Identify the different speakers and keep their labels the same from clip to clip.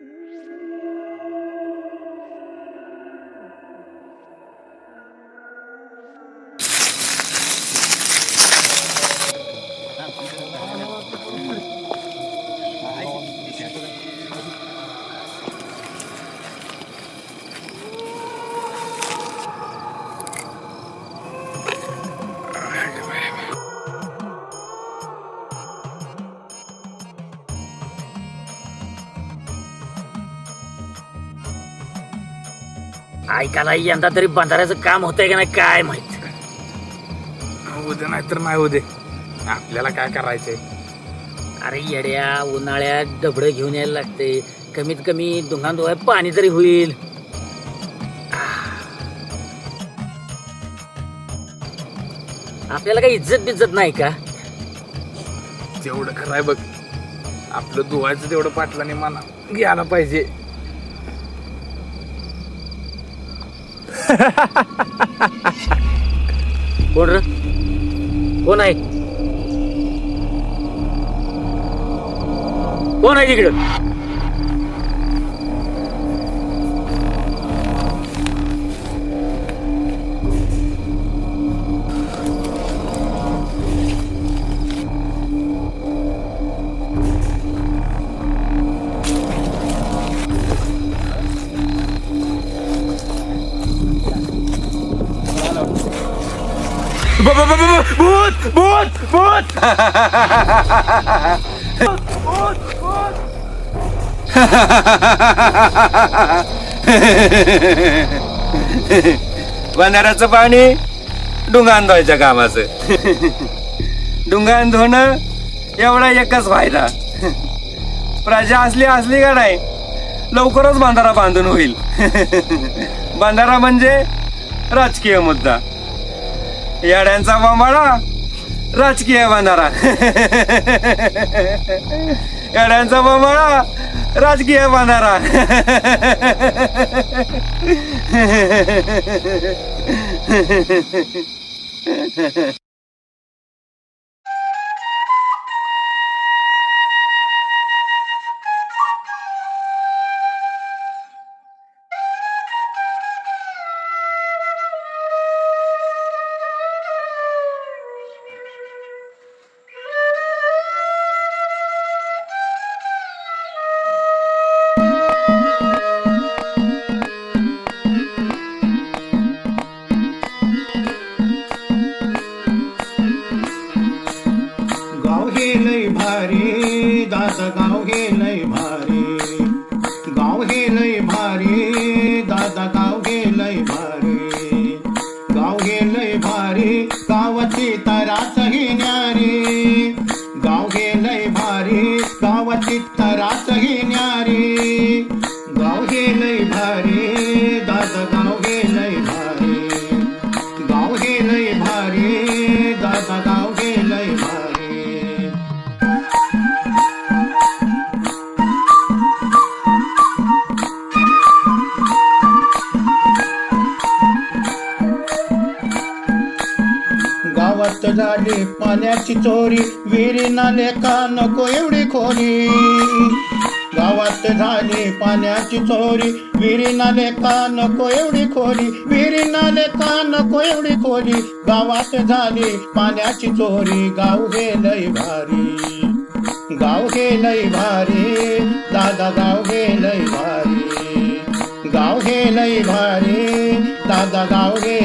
Speaker 1: Mm-hmm. ऐकायला यंदा तरी बंधाऱ्याचं काम होतंय का नाही काय माहीत.
Speaker 2: उद्या नाही तर नाही उद्या आपल्याला काय करायचंय?
Speaker 1: अरे येड्या उन्हाळ्यात डबडं घेऊन यायला लागते. कमीत कमी दुंगा डोळ्यात पाणी तरी होईल. आपल्याला काही इज्जत बिज्जत नाही का?
Speaker 2: तेवढं खरं आहे बघ आपलं धुवायचं तेवढं पाटलाने मना घ्यायला पाहिजे.
Speaker 1: कोण र? कोण आहे? कोण आहे तिकडं
Speaker 2: भूत भूत भूत
Speaker 3: बंधाऱ्याचं पाणी डुंगान धुवायच्या कामाचं. डुंगान धुणं एवढा एकच फायदा. प्रजा असली असली का नाही लवकरच बांधारा बांधून होईल. बांधारा म्हणजे राजकीय मुद्दा. येड्यांचा बांबाळा राजकीय बनारा येड्यांचा बमळा राजकीय
Speaker 4: बनारा झाली पाण्याची चोरी विहिरी नाले का नको एवढी खोरी गावात झाली पाण्याची चोरी विहिरी नाले का नको एवढी खोरी विहिरी नाले का नको एवढी खोरी गावात झाली पाण्याची चोरी गाव हे लय भारी. गाव हे लय भारी दादा गाव हे लय भारी. गाव हे लय भारी दादा गाव हे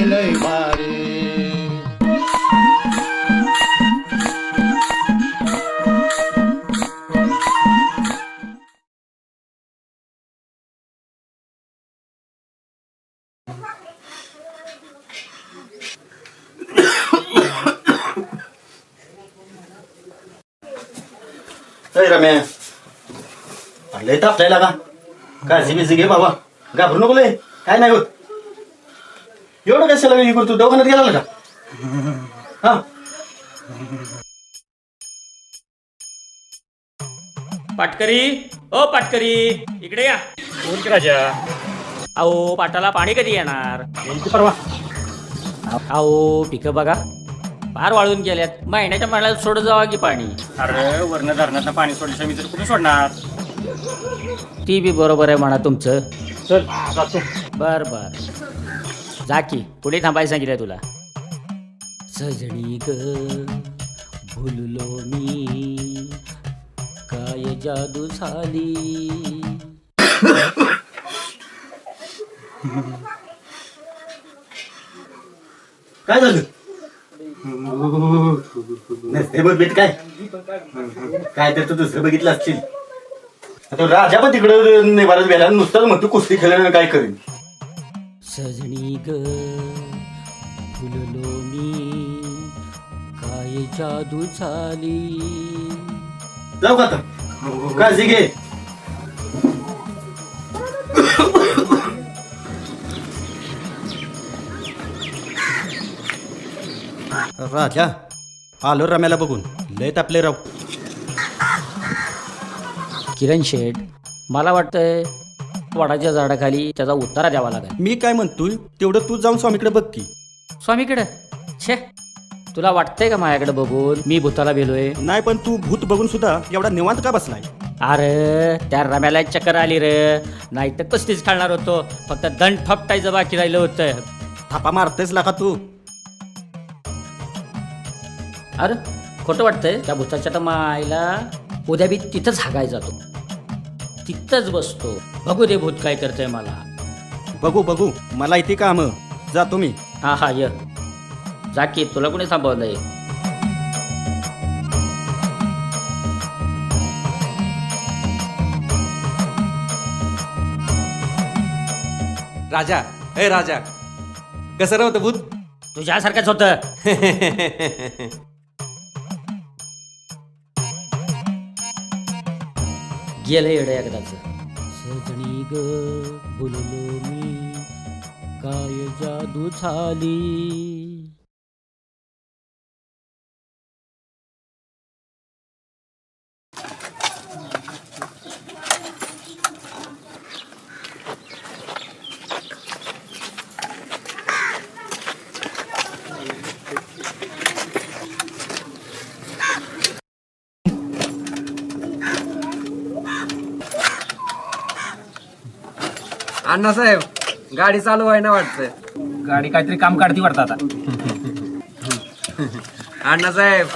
Speaker 5: अरे रम्या लय तापलायला का काळजी बिजी घे बाबा घाबरू नको लय काय नाही होत एवढं कशाला हे करतो दवाखान्यात गेला का हा
Speaker 1: पाटकरी ओ पाटकरी इकडे या.
Speaker 2: बोल की राजा?
Speaker 1: अहो पाटाला पाणी कधी येणार?
Speaker 5: परवा?
Speaker 1: अहो पिकं बघा. फार वाळून गेल्यात. महिन्याच्या महिन्याला सोडत जावा की पाणी?
Speaker 5: अरे वर्ण धरणात पाणी सोडल्याशिवाय मी तर कुठे सोडणार?
Speaker 1: ती बी बरोबर आहे म्हणा तुमचं. चल बर बर. जा की पुढे थांबायला सांगितलं तुला. सजणी ग भुललो मी. काय जादू झाली?
Speaker 5: काय झालं? नसते. बघ बेट काय? काय तर तू दुसरं बघितलं असतील आता राजा पण तिकडं निवारत गेला नुसताच म्हणतो कुस्ती खेळल्यानं काय करेन.
Speaker 1: सजणी ग फुललो मी काय जादू झाली?
Speaker 5: जाऊ का आता? काळजी घे. राजा आलो रम्याला बघून. लय तापले राव.
Speaker 1: किरण शेठ मला वाटतंय वडाच्या झाडाखाली त्याचा उत्तारा द्यावा लागेल.
Speaker 5: मी काय म्हणतोय तेवढं तू जाऊन स्वामीकडे बघ की.
Speaker 1: स्वामीकडे? छे. तुला वाटतंय का माझ्याकडे बघून मी भूताला भेलोय?
Speaker 5: नाही पण तू भूत बघून सुद्धा एवढा निवांत का बसलाय?
Speaker 1: अरे त्या रम्याला चक्कर आली रे. नाही तर कस्तीच खेळणार होतो. फक्त दंड फपटायचं बाकी राहिलं होतं.
Speaker 5: थापा मारतेस लागा तू.
Speaker 1: अरे खोटं वाटतंय. त्या भूताच्या तर मायला उद्या बी तिथंच हागाय जातो. तिथंच बसतो. बघू दे भूत काय करतंय मला.
Speaker 5: बघू बघू. मला इथे काम. जातो मी
Speaker 1: हा हा य. जा की तुला कोणी थांबवलंय
Speaker 3: राजा ए राजा. कसं रे होतं भूत?
Speaker 1: तुझ्यासारखंच होतं. गेलं येडं एकदाच सजणी ग बोललो मी काय जादू झाली?
Speaker 3: अण्णासाहेब गाडी चालू आहे ना वाटतं
Speaker 2: गाडी काहीतरी काम काढती वाटतं आता.
Speaker 3: अण्णासाहेब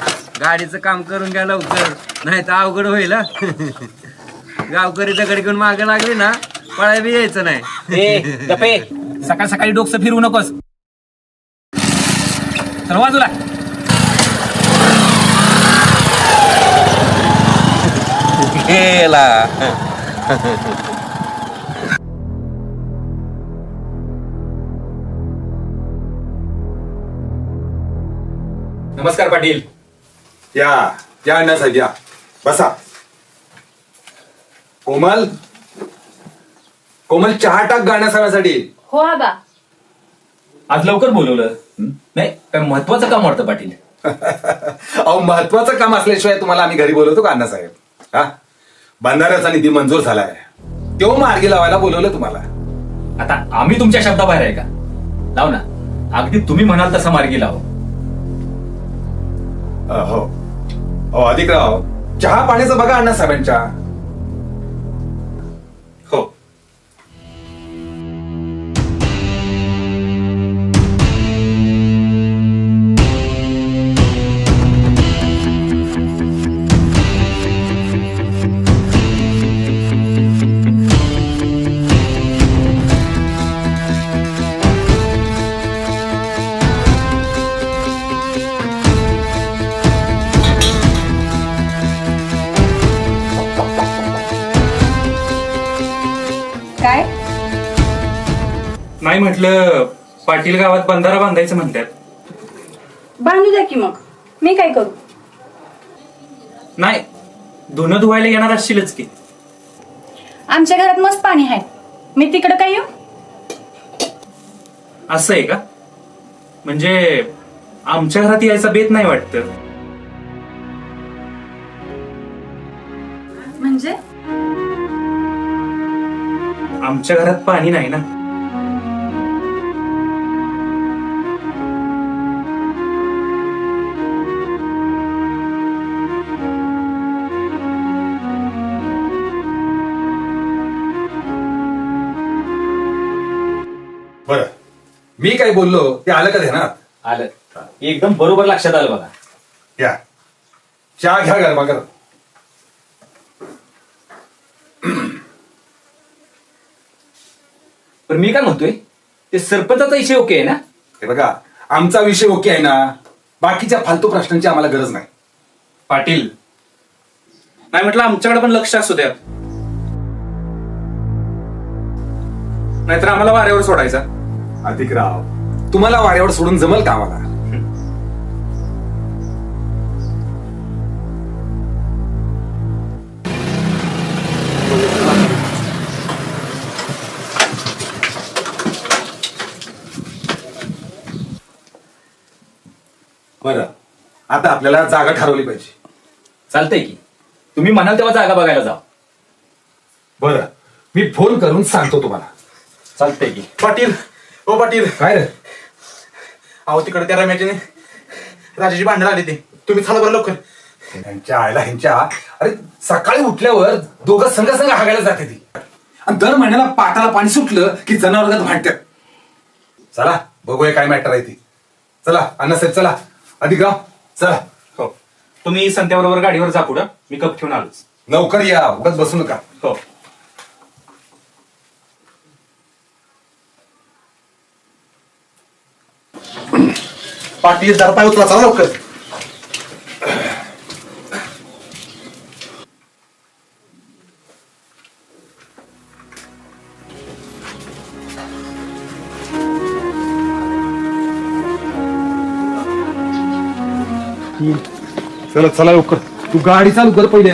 Speaker 3: गाडीचं काम करून घ्या लवकर नाही तर अवघड होईल हा. गावकरी दगड घेऊन मागे लागली ना पळाय बी यायचं नाही.
Speaker 2: ए गपे सकाळ सकाळी डोकं फिरवू नकोस. चल बाजूला.
Speaker 3: गेला.
Speaker 2: नमस्कार पाटील.
Speaker 6: या या अण्णासाहेब या. बसा. कोमल? कोमल चहा टाक गाण्यासाव्यासाठी
Speaker 7: हो आबा.
Speaker 2: आज लवकर बोलवलं. हं? नाही काय महत्वाचं काम वाटतं पाटील.
Speaker 6: अहो महत्वाचं काम असल्याशिवाय तुम्हाला आम्ही घरी बोलवतो का अण्णासाहेब हा? बंधाऱ्याचा निधी मंजूर झालाय. तो मार्गी लावायला बोलवलं तुम्हाला.
Speaker 2: आता आम्ही तुमच्या शब्दाबाहेर आहे का? लाव ना. अगदी तुम्ही म्हणाल तसा मार्गी लाव.
Speaker 6: हो हो अधिकराव चहा पाण्याचं बघा अण्णा
Speaker 7: साहेबांच्या.
Speaker 8: नाही म्हटलं पाटील गावात बंधारा बांधायचं म्हणतात.
Speaker 7: बांधू द्या की मग. मी काय करू?
Speaker 8: नाही धुणं धुवायला येणार असशीलच की.
Speaker 7: आमच्या घरात मस्त पाणी आहे. मी तिकडं काय येऊ?
Speaker 8: असं आहे का? म्हणजे आमच्या घरात यायचा बेत नाही वाटतं.
Speaker 7: म्हणजे?
Speaker 8: आमच्या घरात पाणी नाही ना.
Speaker 6: मी काय बोललो ते आलं का ध्यानात
Speaker 2: आलं. एकदम बरोबर लक्षात आलं बघा.
Speaker 6: या. चहा घ्या गरमा कर
Speaker 2: पण मी काय म्हणतोय ते सरपंचाचा विषय ओके आहे ना?
Speaker 6: हे बघा आमचा विषय ओके आहे ना बाकीच्या फालतू प्रश्नांची आम्हाला गरज नाही.
Speaker 2: पाटील. नाही म्हटलं आमच्याकडे पण लक्ष असू द्या. नाहीतर आम्हाला वाऱ्यावर सोडायचा.
Speaker 6: अधिकराव तुम्हाला वाऱ्यावर सोडून जमल का आम्हाला? बरं आता आपल्याला जागा ठरवली पाहिजे.
Speaker 2: चालतंय की. तुम्ही म्हणाल तेव्हा जागा बघायला जा
Speaker 6: बरं मी फोन करून सांगतो तुम्हाला.
Speaker 2: चालतंय की.
Speaker 9: पाटील ओ पाटील.
Speaker 6: काय रे?
Speaker 9: अहो तिकडे त्या रम्याचे राजाची भांडण लागली ते तुम्ही चला बरं लवकर.
Speaker 6: ह्यांच्या आयला ह्यांच्या अरे सकाळी उठल्यावर दोघं संघ संघ हागायला जाते ती आणि दर महिन्याला पाटाला पाणी सुटलं की जनावरात भांडतात चला बघूया काय मॅटर आहे ती. चला अण्णासाहेब चला. अधिकराव चला.
Speaker 2: हो. तुम्ही संत्याबरोबर गाडीवर जा पुढं. मी कप ठेवून आलोच.
Speaker 6: लवकर या. उगाच बसू नका.
Speaker 2: हो.
Speaker 9: पाटील जरा पाय उचला चला लवकर.
Speaker 6: चला चला लवकर. तू गाडी चालू कर पहिले.